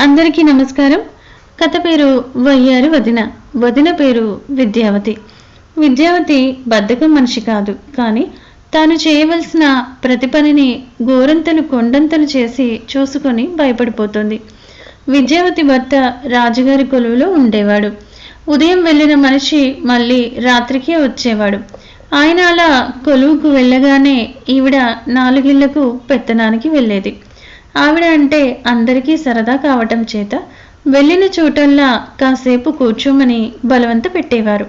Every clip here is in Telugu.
అందరికీ నమస్కారం. కథ పేరు వయ్యారి వదిన. వదిన పేరు విద్యావతి. విద్యావతి బద్ధకం మనిషి కాదు. కానీ తాను చేయవలసిన ప్రతి పనిని గోరంతలు కొండంతలు చేసి చూసుకొని భయపడిపోతుంది. విద్యావతి భర్త రాజుగారి కొలువులో ఉండేవాడు. ఉదయం వెళ్ళిన మనిషి మళ్ళీ రాత్రికే వచ్చేవాడు. ఆయన అలా కొలువుకు వెళ్ళగానే ఈవిడ నాలుగిళ్ళకు పెత్తనానికి వెళ్ళేది. ఆవిడ అంటే అందరికీ సరదా కావటం చేత వెళ్ళిన చోటల్లా కాసేపు కూర్చోమని బలవంత పెట్టేవారు.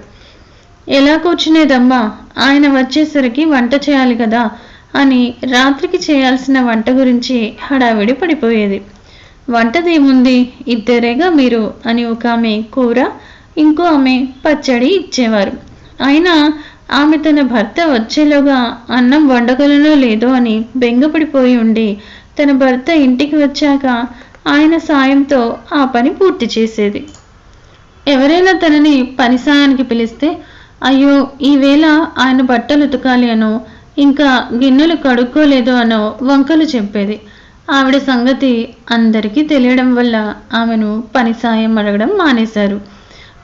ఎలా కూర్చునేదమ్మా? ఆయన వచ్చేసరికి వంట చేయాలి కదా అని రాత్రికి చేయాల్సిన వంట గురించి హడావిడి పడిపోయేది. వంటదేముంది? ఇద్దరేగా మీరు? అని ఒక ఆమె కూర ఇంకో ఆమె పచ్చడి ఇచ్చేవారు. అయినా ఆమె తన భర్త వచ్చేలోగా అన్నం వండగలనో లేదో అని బెంగపడిపోయి ఉండి తన భర్త ఇంటికి వచ్చాక ఆయన సాయంతో ఆ పని పూర్తి చేసేది. ఎవరైనా తనని పని సాయానికి పిలిస్తే అయ్యో ఈవేళ ఆయన బట్టలు ఉతకాలి అనో ఇంకా గిన్నెలు కడుక్కోలేదో అనో వంకలు చెప్పేది. ఆవిడ సంగతి అందరికీ తెలియడం వల్ల ఆమెను పని సాయం అడగడం మానేశారు.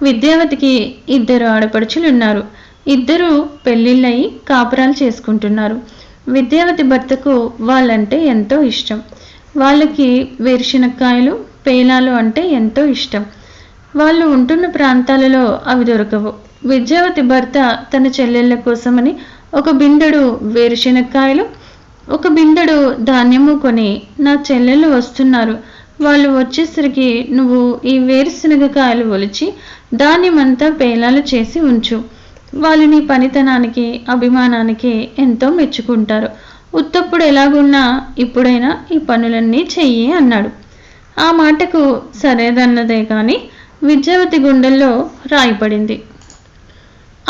విద్యావతికి ఇద్దరు ఆడపడుచులున్నారు. ఇద్దరు పెళ్ళిళ్ళయి కాపురాలు చేసుకుంటున్నారు. విద్యావతి భర్తకు వాళ్ళంటే ఎంతో ఇష్టం. వాళ్ళకి వేరుశనక్కాయలు పేలాలు అంటే ఎంతో ఇష్టం. వాళ్ళు ఉంటున్న ప్రాంతాలలో అవి దొరకవు. విద్యావతి భర్త తన చెల్లెళ్ళ కోసమని ఒక బిందెడు వేరుశనక్కాయలు ఒక బిందెడు ధాన్యము కొని నా చెల్లెళ్ళు వస్తున్నారు. వాళ్ళు వచ్చేసరికి నువ్వు ఈ వేరుశనగకాయలు ఒలిచి ధాన్యమంతా పేలాలు చేసి ఉంచు. వాళ్ళు నీ పనితనానికి అభిమానానికి ఎంతో మెచ్చుకుంటారు. ఉత్తప్పుడు ఎలాగున్నా ఇప్పుడైనా ఈ పనులన్నీ చెయ్యి అన్నాడు. ఆ మాటకు సరేదన్నదే కానీ విద్యావతి గుండెల్లో రాయిపడింది.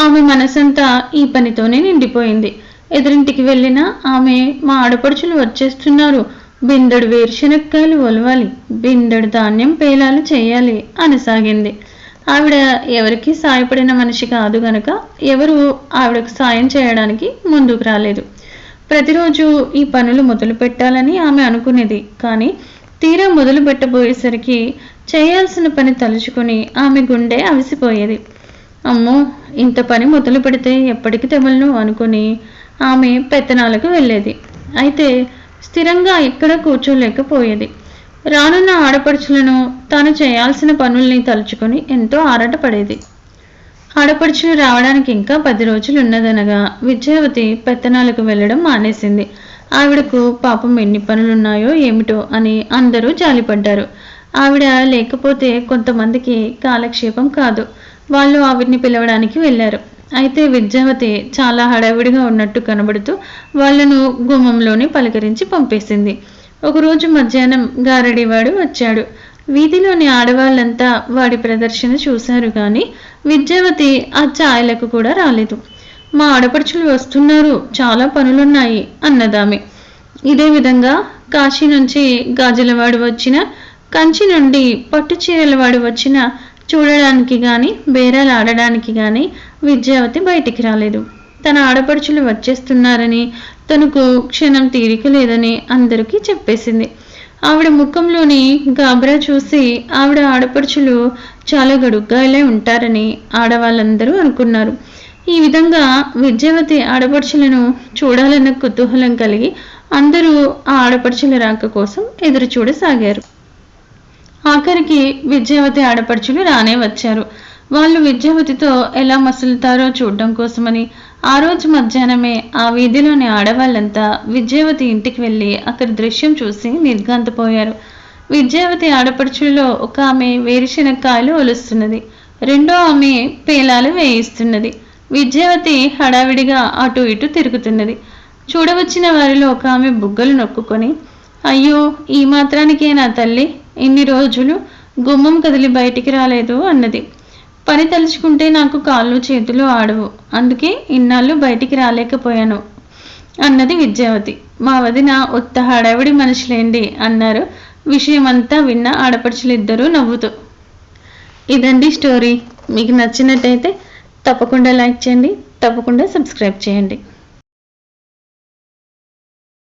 ఆమె మనసంతా ఈ పనితోనే నిండిపోయింది. ఎదురింటికి వెళ్ళినా ఆమె మా ఆడపడుచులు వచ్చేస్తున్నారు. బిందెడు వేరుశనక్కాయలు ఒలవాలి. బిందెడు ధాన్యం పేలాలు చేయాలి అనసాగింది. ఆవిడ ఎవరికి సాయపడిన మనిషి కాదు గనక ఎవరు ఆవిడకు సాయం చేయడానికి ముందుకు రాలేదు. ప్రతిరోజు ఈ పనులు మొదలు పెట్టాలని ఆమె అనుకునేది. కానీ తీరా మొదలు పెట్టబోయేసరికి చేయాల్సిన పని తలుచుకుని ఆమె గుండె అవిసిపోయేది. అమ్మో ఇంత పని మొదలు పెడితే ఎప్పటికి తెమలను అనుకుని ఆమె పెత్తనాలకు వెళ్ళేది. అయితే స్థిరంగా ఎక్కడ కూర్చోలేకపోయేది. రానున్న ఆడపడుచులను తాను చేయాల్సిన పనుల్ని తలుచుకొని ఎంతో ఆరాటపడేది. ఆడపడుచులు రావడానికి ఇంకా పది రోజులు ఉన్నదనగా విజయవతి పెత్తనాలకు వెళ్ళడం మానేసింది. ఆవిడకు పాపం ఎన్ని పనులున్నాయో ఏమిటో అని అందరూ జాలిపడ్డారు. ఆవిడ లేకపోతే కొంతమందికి కాలక్షేపం కాదు. వాళ్ళు ఆవిడ్ని పిలవడానికి వెళ్ళారు. అయితే విద్యావతి చాలా హడావిడిగా ఉన్నట్టు కనబడుతూ వాళ్ళను గుమ్మంలోనే పలకరించి పంపేసింది. ఒకరోజు మధ్యాహ్నం గారడివాడు వచ్చాడు. వీధిలోని ఆడవాళ్ళంతా వాడి ప్రదర్శన చూశారు కానీ విద్యావతి ఆ ఛాయలకు కూడా రాలేదు. మా ఆడపడుచులు వస్తున్నారు చాలా పనులున్నాయి అన్నదామె. ఇదే విధంగా కాశీ నుంచి గాజులవాడు వచ్చిన కంచి నుండి పట్టు చీరలవాడు వచ్చిన చూడడానికి కానీ బేరాలు ఆడడానికి కానీ విద్యావతి బయటికి రాలేదు. తన ఆడపడుచులు వచ్చేస్తున్నారని తనకు క్షణం తీరిక లేదని అందరికీ చెప్పేసింది. ఆవిడ ముఖంలోని గాబరా చూసి ఆవిడ ఆడపడుచులు చాలా గడుగ్గాయలే ఉంటారని ఆడవాళ్ళందరూ అనుకున్నారు. ఈ విధంగా విద్యావతి ఆడపడుచులను చూడాలన్న కుతూహలం కలిగి అందరూ ఆ ఆడపడుచుల రాక కోసం ఎదురు చూడసాగారు ఆఖరికి విద్యావతి ఆడపడుచులు రానే వచ్చారు. వాళ్ళు విద్యావతితో ఎలా మసులుతారో చూడడం కోసమని ఆ రోజు మధ్యాహ్నమే ఆ వీధిలోని ఆడవాళ్ళంతా విద్యావతి ఇంటికి వెళ్ళి అక్కడ దృశ్యం చూసి నిర్గాంతపోయారు విద్యావతి ఆడపడుచుల్లో ఒక ఆమె వేరుశనక్కాయలు ఒలుస్తున్నది. రెండో ఆమె పేలాలు వేయిస్తున్నది. విద్యావతి హడావిడిగా అటు ఇటు తిరుగుతున్నది. చూడవచ్చిన వారిలో ఒక ఆమె బుగ్గలు నొక్కుకొని అయ్యో ఈ మాత్రానికే నా తల్లి? ఇన్ని రోజులు గుమ్మం కదిలి బయటికి రాలేదు అన్నది. పని తలుచుకుంటే నాకు కాళ్ళు చేతులు ఆడవు. అందుకే ఇన్నాళ్ళు బయటికి రాలేకపోయాను. అన్నది విద్యావతి. మా వదిన ఉత్త హడావిడి మనుషులేండి అన్నారు. విషయమంతా విన్న ఆడపడుచులిద్దరూ నవ్వుతూ. ఇదండి స్టోరీ. మీకు నచ్చినట్టయితే తప్పకుండా లైక్ చేయండి. తప్పకుండా సబ్స్క్రైబ్ చేయండి.